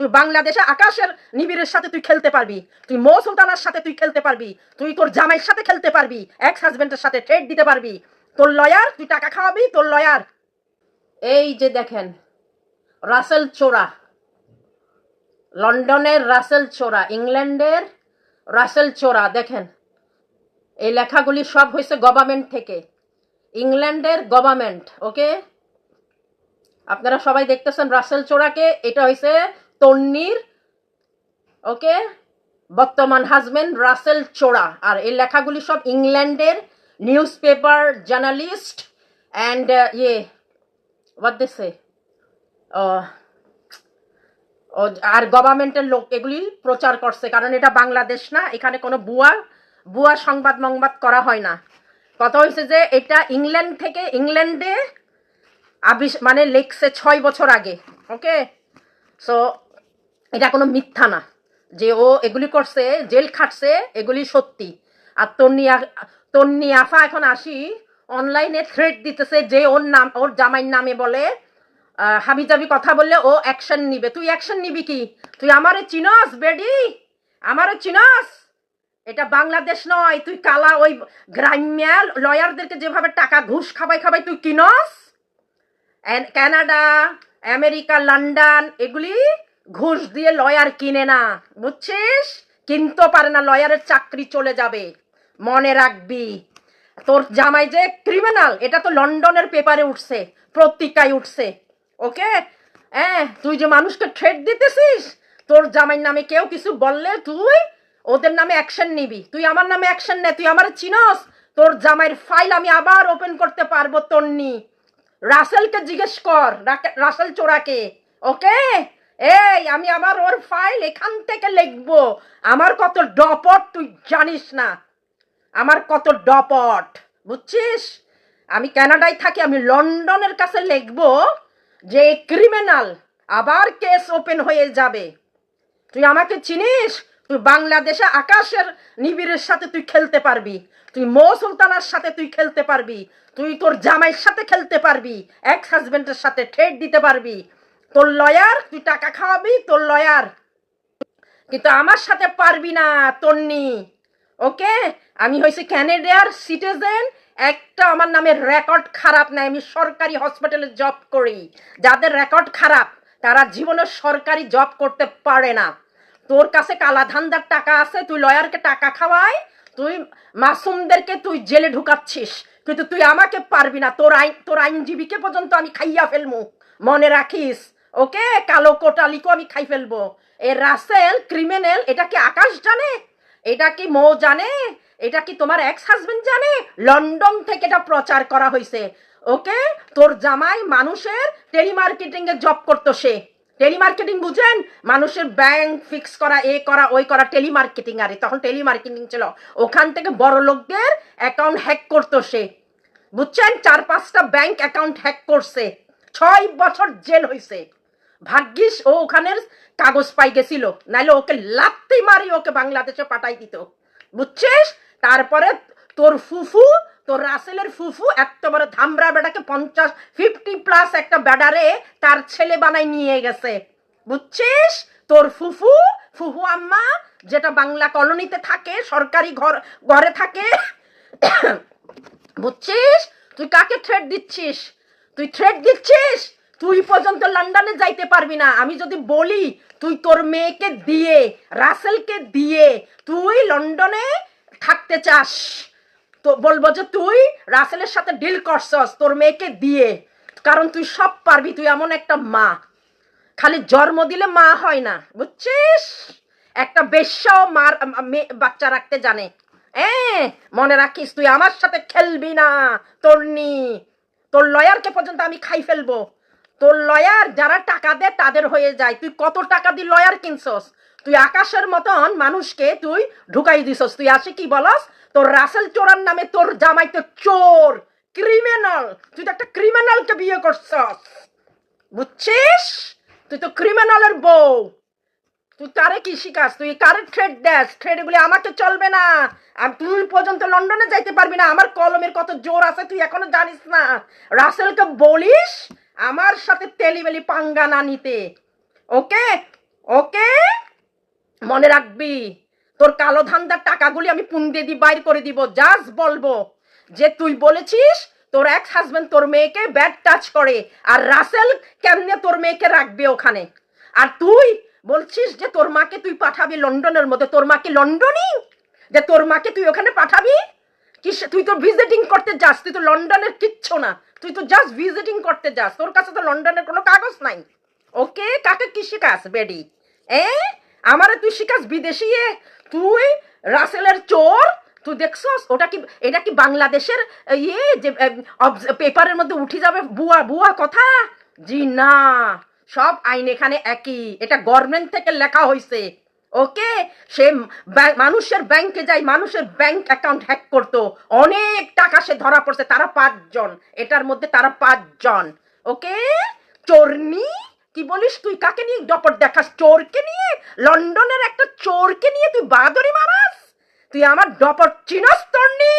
তুই বাংলাদেশে আকাশের নিবিড়ের সাথে তুই খেলতে পারবি, তুই মৌ সুলতানার সাথে তুই খেলতে পারবি, তুই তোর জামাইয়ের সাথে খেলতে পারবি এক্স হাজবেন্ডের সাথে ট্রেড দিতে পারবি, তোর লয়ার তুই টাকা খাওয়াবি, তোর লয়ার এই যে দেখেন, রাসেল চোরা, লন্ডনের রাসেল চোরা, ইংল্যান্ডের রাসেল চোরা, দেখেন, এই লেখাগুলি সব হয়েছে গভর্নমেন্ট থেকে, ইংল্যান্ডের গভর্নমেন্ট ওকে আপনারা সবাই দেখতেছেন রাসেল চোরাকে, এটা হয়েছে তন্নির ওকে বর্তমান হাজবেন্ড রাসেল চোরা আর এই লেখাগুলি সব ইংল্যান্ডের নিউজ পেপার জার্নালিস্ট অ্যান্ড ইয়ে uh, ও আর গভর্নমেন্টের লোক এগুলি প্রচার করছে। কারণ এটা বাংলাদেশ না এখানে কোনো বুয়া বুয়া সংবাদ মংবাদ করা হয় না। কথা হয়েছে যে এটা ইংল্যান্ড থেকে ইংল্যান্ডে আবিষ মানে লেখছে ছয় বছর আগে ওকে? সো এটা কোনো মিথ্যা না। যে ও এগুলি করছে, জেল খাটছে, এগুলি সত্যি। আর তন্নি আ- তন্নি আফা, এখন আসি, অনলাইনে থ্রেড দিতেছে যে ওর নাম, ওর জামাইয়ের নামে বলে হাবিজাবি কথা বললে ও অ্যাকশন নিবে। তুই অ্যাকশন নিবি কি? তুই আমারে চিনস, বেডি? আমারে চিনস? এটা বাংলাদেশ নয়, তুই কালা ওই গ্রাম্য লয়ারদেরকে যেভাবে টাকা ঘুষ খাবাই খাবাই তুই কিনস? কানাডা আমেরিকা, লন্ডন, এগুলি ঘুষ দিয়ে লয়ার কিনে না, বুঝছিস? কিনতে পারে না, লয়ারের চাকরি চলে যাবে। মনে রাখবি, তোর জামাই যে ক্রিমিনাল এটা তো লন্ডনের পেপারে উঠছে, পত্রিকায় উঠছে ওকে হ্যাঁ তুই যে মানুষকে থ্রেট দিতেছিস, তোর জামাইয়ের নামে কেউ কিছু বললে তুই ওদের নামে অ্যাকশন নিবি। তুই আমার নামে অ্যাকশন নে, তুই আমার চিনস, তোর জামাইয়ের ফাইল আমি আবার ওপেন করতে পারব, তন্নি। রাসেলকে জিজ্ঞেস কর রাসেল চোরাকে ওকে এই, আমি আমার ওর ফাইল এখান থেকে লিখব। আমার কত ডপট, তুই জানিস না। আমার কত ডপট, বুঝছিস? আমি কানাডায় থাকি, আমি লন্ডনের কাছে লিখব যে ক্রিমিনাল আবার কেস ওপেন হয়ে যাবে। তুই আমাকে চিনিস? তুই বাংলাদেশে আকাশের নিবিড়ের সাথে তুই খেলতে পারবি। তুই মৌ সুলতানার সাথে তুই খেলতে পারবি। তুই তোর জামাইয়ের সাথে খেলতে পারবি। এক্স হাজবেন্ডের সাথে ঠেট দিতে পারবি। তোর লয়ার, তুই টাকা খাওয়াবি, তোর লয়ার। কিন্তু আমার সাথে পারবি না, তন্নি। ওকে? আমি হয়েছি ক্যানাডিয়ার সিটিজেন একটা আমার নামে রেকর্ড খারাপ নাই, আমি সরকারি হসপিটালে জব করি। যাদের রেকর্ড খারাপ, তারা জীবনে সরকারি জব করতে পারে না। তোর কাছে কালা ধান্দার টাকা আছে, তুই লয়ারকে টাকা খাওয়াই, তুই মাসুমদেরকে তুই জেলে ঢুকাচ্ছিস। কিন্তু তুই আমাকে পারবি না, তোর আইন তোর আইনজীবীকে পর্যন্ত আমি খাইয়া ফেলব মনে রাখিস ওকে, কালো কোটালিকো আমি খাই ফেলব। এ রাসেল, ক্রিমিনাল, এটা কি আকাশ জানে? এটা কি মো জানে? এটা কি তোমার এক্স হাজবেন্ড জানে? লন্ডন থেকে এটা প্রচার করা হয়েছে ওকে, তোর জামাই মানুষের টেলিমার্কেটিং এ জব করতো সে। টেলিমার্কেটিং বুঝেন? মানুষের ব্যাংক ফিক্স করা, এ করা, ওই করা টেলিমার্কেটিং আরে, তখন টেলিমার্কেটিং ছিল। ওখান থেকে বড় লোকদের অ্যাকাউন্ট হ্যাক করতো সে। বুঝছেন? চার পাঁচটা ব্যাংক অ্যাকাউন্ট হ্যাক করছে। ছয় বছর জেল হয়েছে ভাগ্যিস ও ওখানের কাগজ পাই গেছিল। নাইলে ওকে লাত্তি মারি ওকে বাংলাদেশে পাঠাই দিত। বুঝছিস? তারপরে তোর ফুফু, তোর রাসেলের ফুফু, এত বড় ধামরা বেটাকে পঞ্চাশ ফিফটি প্লাস একটা বেডারে তার ছেলে বানাই নিয়ে গেছে। বুঝছিস? তোর ফুফু ফুফু আম্মা, যেটা বাংলা কলোনিতে থাকে, সরকারি ঘর, ঘরে থাকে, বুঝছিস? তুই কাকে থ্রেট দিচ্ছিস? তুই থ্রেট দিচ্ছিস? তুই পর্যন্ত লন্ডনে যাইতে পারবি না। আমি যদি বলি, তুই তোর মেয়েকে দিয়ে, রাসেলকে দিয়ে তুই লন্ডনে থাকতে চাস, তো বলব যে তুই রাসেলের সাথে ডিল করছস, তোর মেয়েকে দিয়ে। কারণ তুই সব পারবি, তুই এমন একটা মা। খালি জন্ম দিলে মা হয় না, বুঝছিস? একটা বেশ্যাও মার বাচ্চা রাখতে জানে। এ মনে রাখিস, তুই আমার সাথে খেলবি না, তোর নি। তোর লয়ারকে পর্যন্ত আমি খাই ফেলব। তোর লয়ার যারা টাকা দেয় তাদের হয়ে যায়। তুই কত টাকা দিয়ে লয়ার কিনছস? তুই আকাশের মতন মানুষকে তুই ঢুকাই দিছস। তুই আসে কি বলস? তোর রাসেল চোরার নামে তোর জামাই তো চোর ক্রিমিনাল তুই তো একটা ক্রিমিনালকে বিয়ে করছস। বুঝছিস? তুই তো ক্রিমিনালের বউ। তুই কারে কি শিখাস? তুই কারে ট্রেড দেস? ট্রেড এগুলি আমাকে চলবে না। আর তুই পর্যন্ত লন্ডনে যাইতে পারবি না। আমার কলমের কত জোর আছে তুই এখনও জানিস না। রাসেলকে বলিস আমার সাথে তেলি বেলি পাঙ্গা না নিতে। ওকে? ওকে? মনে রাখবি, তোর কালো ধান্দার টাকাগুলি আমি পুন্দে দি বাইর করে দিব, জাস্ট বলব। যে তুই বলেছিস তোর এক্স হাজবেন্ড তোর মেয়েকে ব্যাড টাচ করে, আর রাসেল কেমনে তোর মেয়েকে রাখবে ওখানে? আর তুই বলছিস যে তোর মাকে তুই পাঠাবি লন্ডনের মধ্যে, তোর মাকে লন্ডনই যে তোর মাকে তুই ওখানে পাঠাবি? কি তুই তো ভিজিটিং করতে যাস, তুই তো লন্ডনের কিচ্ছু না। তুই তো জাস্ট ভিজিটিং করতে যাস, তোর কাছে তো লন্ডনের কোনো কাগজ নাই। ওকে, কাকে কি শিখাস, বেডি? এ? আমারে তুই শিখাস বিদেশি এ? তুই রাসেলের চোর? তুই দেখছস, ওটা কি, এটা কি বাংলাদেশের ইয়ে যে পেপারের মধ্যে উঠে যাবে বুয়া বুয়া কথা? জি না, সব আইন এখানে একই, এটা গভর্নমেন্ট থেকে লেখা হয়েছে ওকে? সে মানুষের ব্যাংকে যাই, মানুষের ব্যাংক অ্যাকাউন্ট হ্যাক করতো। অনেক টাকা সে ধরা পড়ছে, তারা পাঁচজন। এটার মধ্যে তারা পাঁচজন। ওকে? চোরনি? কি বলিস তুই? কাকে নিয়ে ডপট দেখাস? চোরকে নিয়ে? লন্ডনের একটা চোরকে নিয়ে তুই বাদরি মারাস? তুই আমার ডপট চিনস তন্নি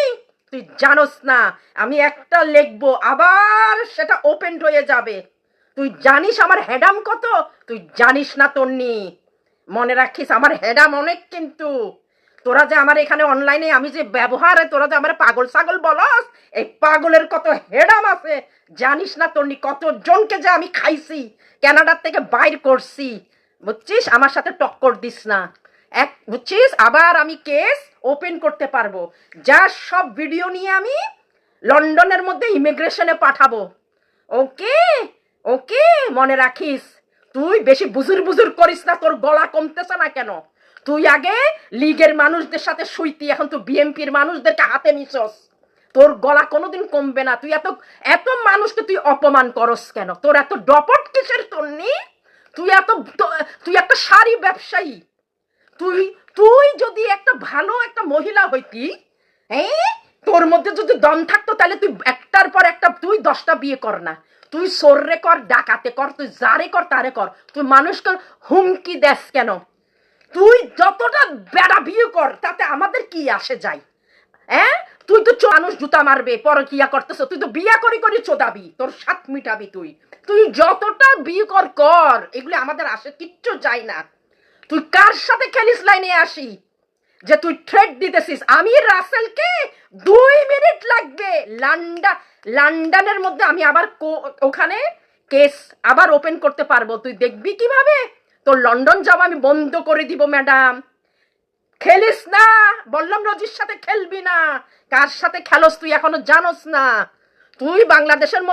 তুই জানোস না, আমি একটা লিখব, আবার সেটা ওপেন হয়ে যাবে। তুই জানিস আমার হেডাম কত? তুই জানিস না তন্নি মনে রাখিস, আমার হেডাম অনেক কিন্তু। তোরা যে আমার এখানে অনলাইনে আমি যে ব্যবহারে, তোরা যে আমার পাগল ছাগল বলস, এই পাগলের কত হেডাম আছে। জানিস না তোর কত জনকে যে আমি খাইছি ক্যানাডার থেকে বাইর করছি। বুঝছিস? আমার সাথে টক্কর দিস না। এক, বুঝছিস? আবার আমি কেস ওপেন করতে পারব। যা সব ভিডিও নিয়ে আমি লন্ডনের মধ্যে ইমিগ্রেশনে পাঠাবো। ওকে ওকে মনে রাখিস? তুই বেশি বুজুর বুজুর করিস না, তোর গলা কমতেছে না কেন? তুই আগে লীগের মানুষদের সাথে শুইতি, এখন তুই বিএমপির মানুষদেরকে হাতে নিছস। তোর গলা কোনোদিন কমবে না। তুই এত এত মানুষকে তুই অপমান করস কেন? তোর এত ডপট কিসের তোর নেই তুই এত, তুই একটা শাড়ি ব্যবসায়ী। তুই তুই যদি একটা ভালো একটা মহিলা হইতি হ্যাঁ? তোর মধ্যে যদি দম থাকতো, তাহলে তুই একটার পর একটা, তুই দশটা বিয়ে কর না। তুই সর্রে কর, ডাকাতে কর, তুই যারে কর, তারে কর। তুই মানুষকে হুমকি দেস কেন? তুই যতটা বেড়া বিয়ে কর, তাতে আমাদের কি আসে যায়? হ্যাঁ? তুই তো মানুষ জুতা মারবে, পরকিয়া করতেছ, তুই তো বিয়া করি করি চোদাবি, তোর সাত মিটাবি তুই। তুই যতটা বিয়ে কর কর, এগুলো আমাদের আসে, কিচ্ছু যায় না। তুই কার সাথে খেলিস লাইনে আসি? যে তুই থ্রেড দিতেছিস, আমি রাসেলকে দুই মিনিট লাগবে। লন্ডন লন্ডনের মধ্যে আমি আবার ওখানে কেস আবার ওপেন করতে পারব। তুই দেখবি কীভাবে? তোর লন্ডন যাওয়া আমি বন্ধ করে দিব, ম্যাডাম। খেলিস না। বললাম রজির সাথে খেলবি না। কার সাথে খেলোস তুই এখনও জানোস না। তুই বাংলাদেশের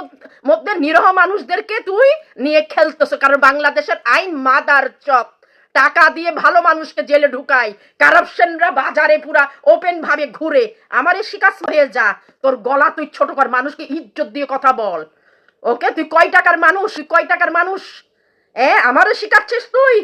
মধ্যে নিরহ মানুষদেরকে তুই নিয়ে খেলতেছ, কারণ বাংলাদেশের আইন মাদার চক টাকা দিয়ে ভালো মানুষকে জেলে ঢুকায় কারাপশনরা বাজারে পুরা ওপেন ভাবে ঘুরে। আমারে শিকাস হয়ে যা। তোর গলা তুই ছোট কর, মানুষকে ইজ্জত দিয়ে কথা বল। ওকে, তুই কয় টাকার মানুষ? তুই কয় টাকার মানুষ? এ আমারও শিখাচ্ছিস তুই?